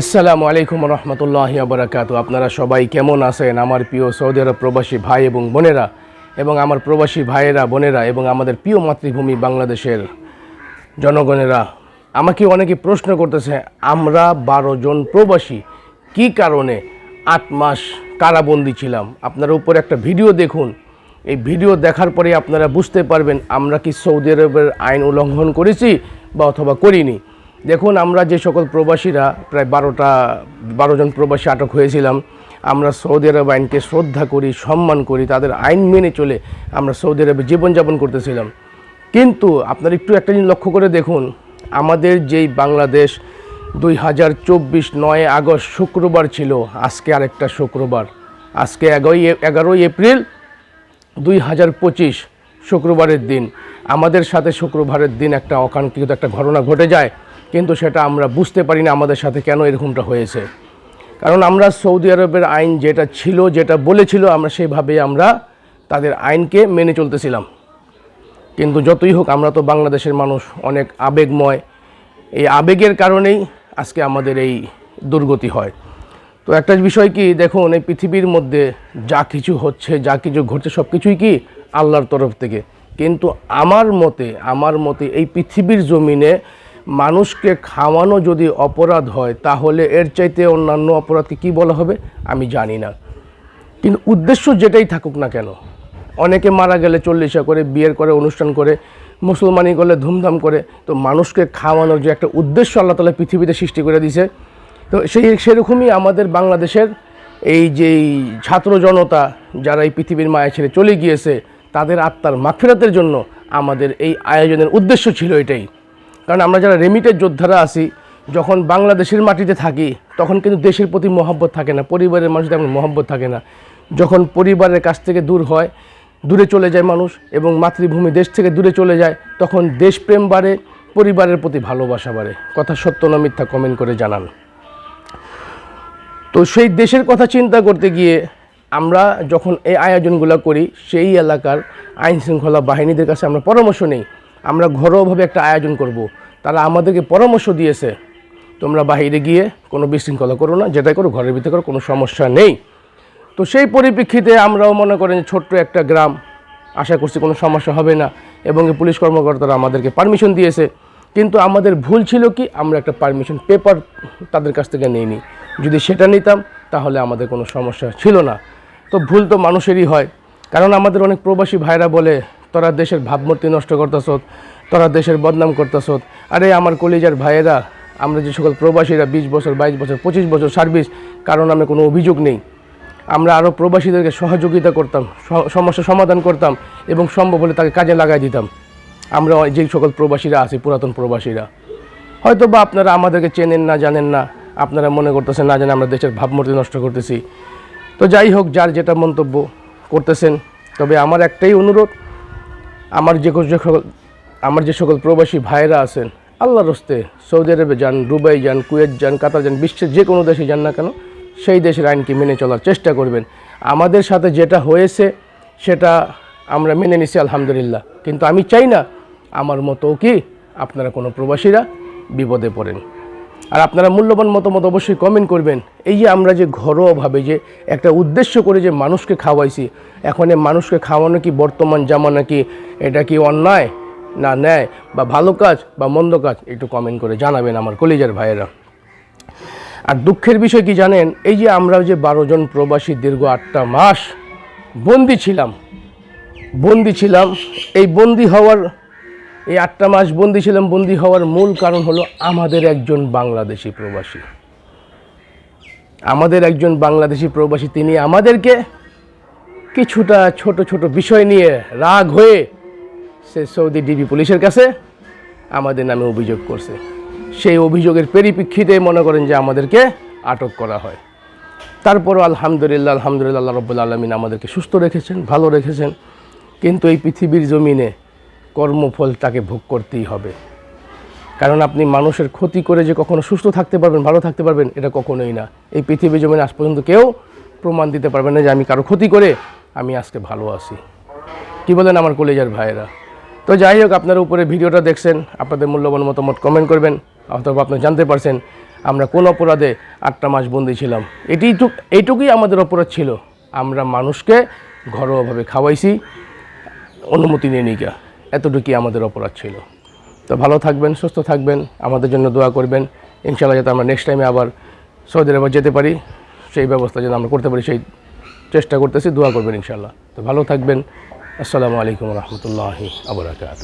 আসসালামু আলাইকুম রহমতুল্লাহ বরাকাত আপনারা সবাই কেমন আছেন? আমার প্রিয় সৌদি আরব প্রবাসী ভাই এবং বোনেরা এবং আমার প্রবাসী ভাইয়েরা, বোনেরা এবং আমাদের প্রিয় মাতৃভূমি বাংলাদেশের জনগণেরা, আমাকে অনেকে প্রশ্ন করতেছে, আমরা বারো জন প্রবাসী, কি কারণে আট মাস কারাবন্দি ছিলাম? আপনারা উপরে একটা ভিডিও দেখুন। এই ভিডিও দেখার পরে আপনারা বুঝতে পারবেন, আমরা কি সৌদি আরবের আইন উল্লঙ্ঘন করেছি বা অথবা করিনি। দেখুন, আমরা যে সকল প্রবাসীরা, প্রায় বারোটা, বারো জন প্রবাসী আটক হয়েছিলাম, আমরা সৌদি আরব আইনকে শ্রদ্ধা করি, সম্মান করি, তাদের আইন মেনে চলে আমরা সৌদি আরবে জীবনযাপন করতেছিলাম। কিন্তু আপনারা একটু একটা জিনিস লক্ষ্য করে দেখুন, আমাদের যেই বাংলাদেশ দুই হাজার চব্বিশ নয় আগস্ট শুক্রবার ছিল, আজকে আরেকটা শুক্রবার। আজকে এগারোই এগারোই এপ্রিল দুই হাজার পঁচিশ শুক্রবারের দিন। আমাদের সাথে শুক্রবারের দিন একটা অকাঙ্ক্ষিত একটা ঘটনা ঘটে যায়। কিন্তু সেটা আমরা বুঝতে পারি না আমাদের সাথে কেন এরকমটা হয়েছে। কারণ আমরা সৌদি আরবের আইন যেটা ছিল, যেটা বলেছিল, আমরা সেভাবে আমরা তাদের আইনকে মেনে চলতেছিলাম। কিন্তু যতই হোক, আমরা তো বাংলাদেশের মানুষ, অনেক আবেগময়। এই আবেগের কারণেই আজকে আমাদের এই দুর্গতি হয়। তো একটা বিষয় কি, দেখুন, এই পৃথিবীর মধ্যে যা কিছু হচ্ছে, যা কিছু ঘটছে সব কিছুই কি আল্লাহর তরফ থেকে। কিন্তু আমার মতে আমার মতে এই পৃথিবীর জমিনে মানুষকে খাওয়ানো যদি অপরাধ হয়, তাহলে এর চাইতে অন্যান্য অপরাধকে কি বলা হবে? আমি জানি না। কিন্তু উদ্দেশ্য যেটাই থাকুক না কেন, অনেকে মারা গেলে চল্লিশা করে, বিয়ের করে, অনুষ্ঠান করে, মুসলমানি করলে ধুমধাম করে, তো মানুষকে খাওয়ানোর যে একটা উদ্দেশ্য আল্লাহ তালা পৃথিবীতে সৃষ্টি করে দিছে তো সেই সেরকমই আমাদের বাংলাদেশের এই যে ছাত্র জনতা যারা এই পৃথিবীর মায়া ছেড়ে চলে গিয়েছে, তাদের আত্মার মাগফিরাতের জন্য আমাদের এই আয়োজনের উদ্দেশ্য ছিল এটাই। কারণ আমরা যারা রেমিটের যোদ্ধারা আছি, যখন বাংলাদেশের মাটিতে থাকি, তখন কিন্তু দেশের প্রতি মহব্বত থাকে না, পরিবারের মানুষের তেমন মহব্বত থাকে না। যখন পরিবারের কাছ থেকে দূর হয়, দূরে চলে যায় মানুষ এবং মাতৃভূমি দেশ থেকে দূরে চলে যায়, তখন দেশপ্রেম বাড়ে, পরিবারের প্রতি ভালোবাসা বাড়ে। কথা সত্য না মিথ্যা কমেন্ট করে জানান। তো সেই দেশের কথা চিন্তা করতে গিয়ে আমরা যখন এই আয়োজনগুলো করি, সেই এলাকার আইন শৃঙ্খলা বাহিনীদের কাছে আমরা পরামর্শ নেই। আমরা ঘরোয়াভাবে একটা আয়োজন করব। তারা আমাদেরকে পরামর্শ দিয়েছে, তোমরা বাহিরে গিয়ে কোনো বিশৃঙ্খলা করো না, যেটাই করো, ঘরের ভিতরে করো, কোনো সমস্যা নেই। তো সেই পরিপ্রেক্ষিতে আমরাও মনে করেন ছোট্ট একটা গ্রাম, আশা করছি কোনো সমস্যা হবে না, এবং পুলিশ কর্মকর্তারা আমাদেরকে পারমিশন দিয়েছে। কিন্তু আমাদের ভুল ছিল কি? আমরা একটা পারমিশন পেপার তাদের কাছ থেকে নিইনি। যদি সেটা নিতাম, তাহলে আমাদের কোনো সমস্যা ছিল না। তো ভুল তো মানুষেরই হয়। কারণ আমাদের অনেক প্রবাসী ভাইরা বলে তোরা দেশের ভাবমূর্তি নষ্ট করতেছ তোরা দেশের বদনাম করতেছ আরে আমার কলিজার ভাইয়েরা, আমরা যে সকল প্রবাসীরা বিশ বছর, বাইশ বছর, পঁচিশ বছর সার্ভিস, কারণ আমি কোনো অভিযোগ নেই। আমরা আরও প্রবাসীদেরকে সহযোগিতা করতাম সমস্যা সমাধান করতাম এবং সম্ভব হলে তাকে কাজে লাগাই দিতাম। আমরা যে সকল প্রবাসীরা আছি, পুরাতন প্রবাসীরা হয়তো বা আপনারা আমাদেরকে চেনেন না, জানেন না, আপনারা মনে করতেছেন না জানেন আমরা দেশের ভাবমূর্তি নষ্ট করতেছি। তো যাই হোক, যার যেটা মন্তব্য করতেছেন, তবে আমার একটাই অনুরোধ আমার যে সকল আমার যে সকল প্রবাসী ভাইয়েরা আছেন, আল্লাহর রস্তে সৌদি আরবে যান, দুবাই যান, কুয়েত যান, কাতার যান, বিশ্বের যে কোনো দেশে যান না কেন, সেই দেশের আইনকে মেনে চলার চেষ্টা করবেন। আমাদের সাথে যেটা হয়েছে, সেটা আমরা মেনে নিছি, আলহামদুলিল্লাহ। কিন্তু আমি চাই না, আমার মতো কি আপনারা কোনো প্রবাসীরা বিপদে পড়েন। আর আপনারা মূল্যবান মতামত অবশ্যই কমেন্ট করবেন। এই যে আমরা যে ঘরোয়াভাবে যে একটা উদ্দেশ্য করে যে মানুষকে খাওয়াইছি, এখন মানুষকে খাওয়ানো কি বর্তমান জামানা কি এটা কি অন্যায় না ন্যায়? বা ভালো কাজ বা মন্দ কাজ? একটু কমেন্ট করে জানাবেন আমার কলিজার ভাইয়েরা। আর দুঃখের বিষয় কি জানেন? এই যে আমরা যে বারো জন প্রবাসী দীর্ঘ আটটা মাস বন্দি ছিলাম বন্দি ছিলাম, এই বন্দি হওয়ার এই আটটা মাস বন্দি ছিলাম, বন্দি হওয়ার মূল কারণ হলো আমাদের একজন বাংলাদেশি প্রবাসী। আমাদের একজন বাংলাদেশি প্রবাসী, তিনি আমাদেরকে কিছুটা ছোট ছোট বিষয় নিয়ে রাগ হয়ে সে সৌদি ডিবি পুলিশের কাছে আমাদের নামে অভিযোগ করছে। সেই অভিযোগের পরিপ্রেক্ষিতে মনে করেন যে আমাদেরকে আটক করা হয়। তারপরও আলহামদুলিল্লাহ আলহামদুলিল্লাহ রব্বুল আলমিন আমাদেরকে সুস্থ রেখেছেন, ভালো রেখেছেন। কিন্তু এই পৃথিবীর জমিনে কর্মফল তাকে ভোগ করতেই হবে। কারণ আপনি মানুষের ক্ষতি করে যে কখনো সুস্থ থাকতে পারবেন, ভালো থাকতে পারবেন, এটা কখনোই না। এই পৃথিবী জমিনে আজ পর্যন্ত কেউ প্রমাণ দিতে পারবে না যে আমি কারও ক্ষতি করে আমি আজকে ভালো আছি। কি বলেন আমার কলেজের ভাইয়েরা? তো যাই হোক, আপনার উপরে ভিডিওটা দেখছেন, আপনাদের মূল্যবান মতামত কমেন্ট করবেন, অথবা আপনি জানতে পারছেন আমরা কোন অপরাধে আটটা মাস বন্দি ছিলাম। এটি এইটুকুই আমাদের অপরাধ ছিল। আমরা মানুষকে ঘরোয়াভাবে খাওয়াইছি, অনুমতি নিয়ে নিকা এতটুকুই আমাদের অপরাধ ছিল। তো ভালো থাকবেন, সুস্থ থাকবেন, আমাদের জন্য দোয়া করবেন। ইনশাল্লাহ যাতে আমরা নেক্সট টাইমে আবার সৌদি আরবে যেতে পারি, সেই ব্যবস্থা যেন আমরা করতে পারি, সেই চেষ্টা করতেছি, দোয়া করবেন ইনশাল্লাহ তো ভালো থাকবেন। আসসালামু আলাইকুম রহমতুল্লাহি আবরাকাত